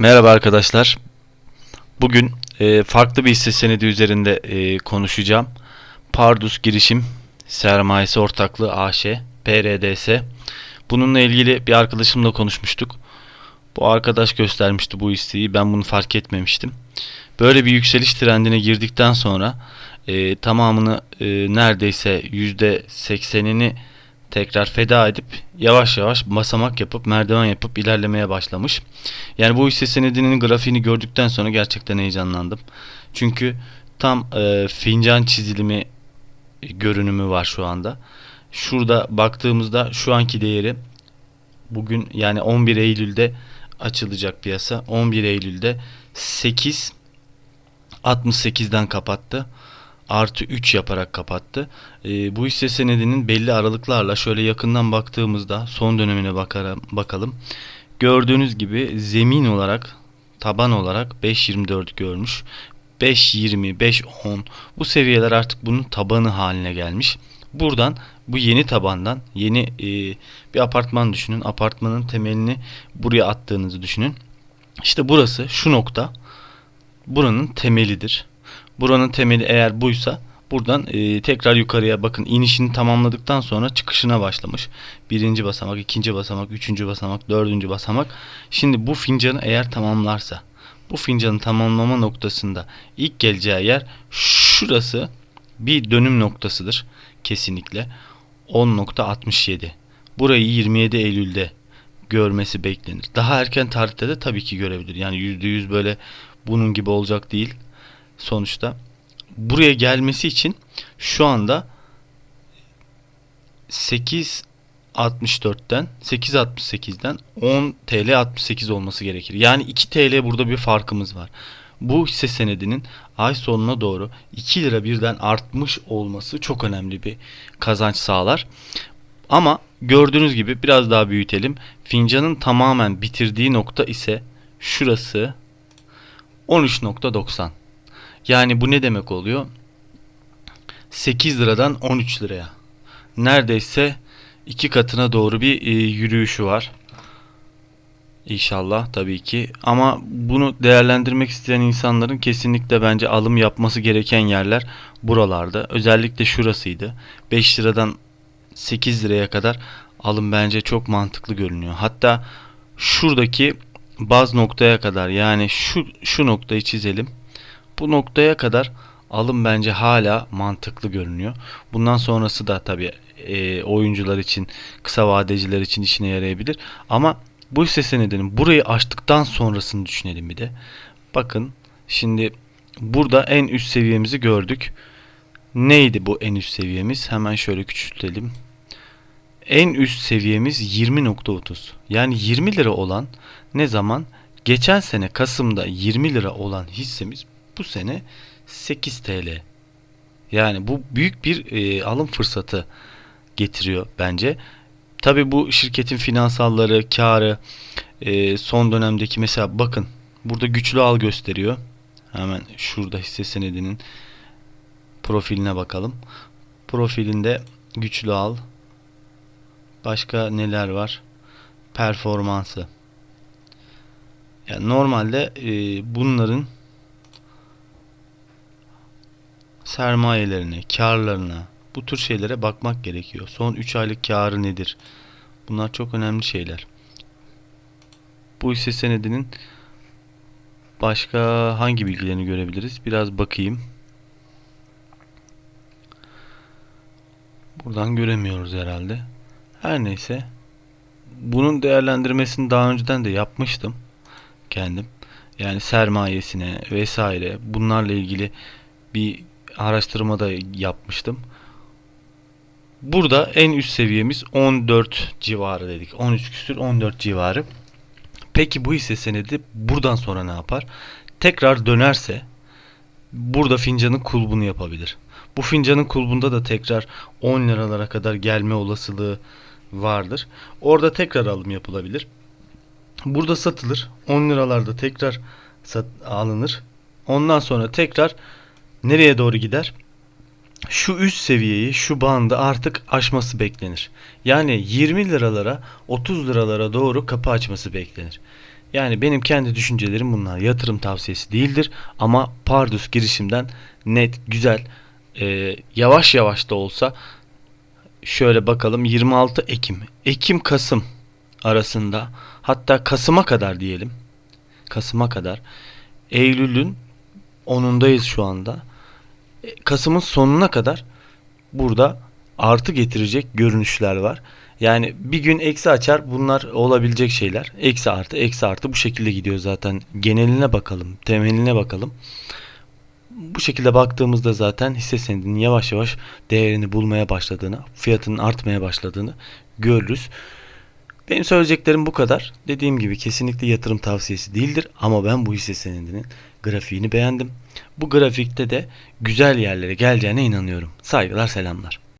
Merhaba arkadaşlar. Bugün e, farklı bir hisse senedi üzerinde e, konuşacağım. Pardus Girişim Sermayesi Ortaklığı AŞ, PRDS. Bununla ilgili bir arkadaşımla konuşmuştuk. Bu arkadaş göstermişti bu hisseyi. Ben bunu fark etmemiştim. Böyle bir yükseliş trendine girdikten sonra e, tamamını e, neredeyse %80'ini tekrar feda edip yavaş yavaş basamak yapıp merdiven yapıp ilerlemeye başlamış. Yani bu hisse senedinin grafiğini gördükten sonra gerçekten heyecanlandım. Çünkü tam e, fincan çizilimi görünümü var şu anda. Şurada baktığımızda şu anki değeri bugün yani 11 Eylül'de açılacak piyasa. 11 Eylül'de 8 68'den kapattı artı 3 yaparak kapattı. E, bu hisse senedinin belli aralıklarla şöyle yakından baktığımızda son dönemine bakalım. bakalım. Gördüğünüz gibi zemin olarak taban olarak 5.24 görmüş. 5.20, 5.10 bu seviyeler artık bunun tabanı haline gelmiş. Buradan bu yeni tabandan yeni e, bir apartman düşünün. Apartmanın temelini buraya attığınızı düşünün. İşte burası şu nokta buranın temelidir. Buranın temeli eğer buysa buradan e, tekrar yukarıya bakın inişini tamamladıktan sonra çıkışına başlamış. Birinci basamak, ikinci basamak, üçüncü basamak, dördüncü basamak. Şimdi bu fincanı eğer tamamlarsa bu fincanın tamamlama noktasında ilk geleceği yer şurası bir dönüm noktasıdır kesinlikle 10.67 burayı 27 Eylül'de görmesi beklenir. Daha erken tarihte de tabii ki görebilir. Yani %100 böyle bunun gibi olacak değil sonuçta. Buraya gelmesi için şu anda 8.64'ten 8.68'den 10 TL 68 olması gerekir. Yani 2 TL burada bir farkımız var. Bu hisse senedinin ay sonuna doğru 2 lira birden artmış olması çok önemli bir kazanç sağlar. Ama gördüğünüz gibi biraz daha büyütelim. Fincanın tamamen bitirdiği nokta ise şurası 13.90. Yani bu ne demek oluyor? 8 liradan 13 liraya. Neredeyse iki katına doğru bir e, yürüyüşü var. İnşallah tabii ki. Ama bunu değerlendirmek isteyen insanların kesinlikle bence alım yapması gereken yerler buralarda. Özellikle şurasıydı. 5 liradan 8 liraya kadar alım bence çok mantıklı görünüyor. Hatta şuradaki baz noktaya kadar yani şu şu noktayı çizelim. Bu noktaya kadar alım bence hala mantıklı görünüyor. Bundan sonrası da tabii e, oyuncular için, kısa vadeciler için işine yarayabilir. Ama bu hisse senedinin burayı açtıktan sonrasını düşünelim bir de. Bakın şimdi burada en üst seviyemizi gördük. Neydi bu en üst seviyemiz? Hemen şöyle küçültelim. En üst seviyemiz 20.30. Yani 20 lira olan ne zaman? Geçen sene Kasım'da 20 lira olan hissemiz bu sene 8 TL. Yani bu büyük bir e, alım fırsatı getiriyor bence. Tabi bu şirketin finansalları, karı, e, son dönemdeki mesela bakın burada güçlü al gösteriyor. Hemen şurada hisse senedinin profiline bakalım. Profilinde güçlü al. Başka neler var? Performansı. Yani normalde e, bunların sermayelerine, karlarına, bu tür şeylere bakmak gerekiyor. Son 3 aylık karı nedir? Bunlar çok önemli şeyler. Bu hisse senedinin başka hangi bilgilerini görebiliriz? Biraz bakayım. Buradan göremiyoruz herhalde. Her neyse. Bunun değerlendirmesini daha önceden de yapmıştım. Kendim. Yani sermayesine vesaire bunlarla ilgili bir araştırma da yapmıştım. Burada en üst seviyemiz 14 civarı dedik. 13 küsür 14 civarı. Peki bu hisse senedi buradan sonra ne yapar? Tekrar dönerse burada fincanın kulbunu yapabilir. Bu fincanın kulbunda da tekrar 10 liralara kadar gelme olasılığı vardır. Orada tekrar alım yapılabilir. Burada satılır. 10 liralarda tekrar sat, alınır. Ondan sonra tekrar nereye doğru gider? şu üst seviyeyi, şu bandı artık aşması beklenir. Yani 20 liralara, 30 liralara doğru kapı açması beklenir. Yani benim kendi düşüncelerim bunlar. Yatırım tavsiyesi değildir ama Pardus girişimden net, güzel, e, yavaş yavaş da olsa şöyle bakalım 26 Ekim, Ekim Kasım arasında hatta Kasım'a kadar diyelim. Kasım'a kadar. Eylül'ün 10'undayız şu anda. Kasım'ın sonuna kadar burada artı getirecek görünüşler var. Yani bir gün eksi açar bunlar olabilecek şeyler. Eksi artı eksi artı bu şekilde gidiyor zaten. Geneline bakalım, temeline bakalım. Bu şekilde baktığımızda zaten hisse senedinin yavaş yavaş değerini bulmaya başladığını, fiyatının artmaya başladığını görürüz. Benim söyleyeceklerim bu kadar. Dediğim gibi kesinlikle yatırım tavsiyesi değildir ama ben bu hisse senedinin grafiğini beğendim. Bu grafikte de güzel yerlere geleceğine inanıyorum. Saygılar selamlar.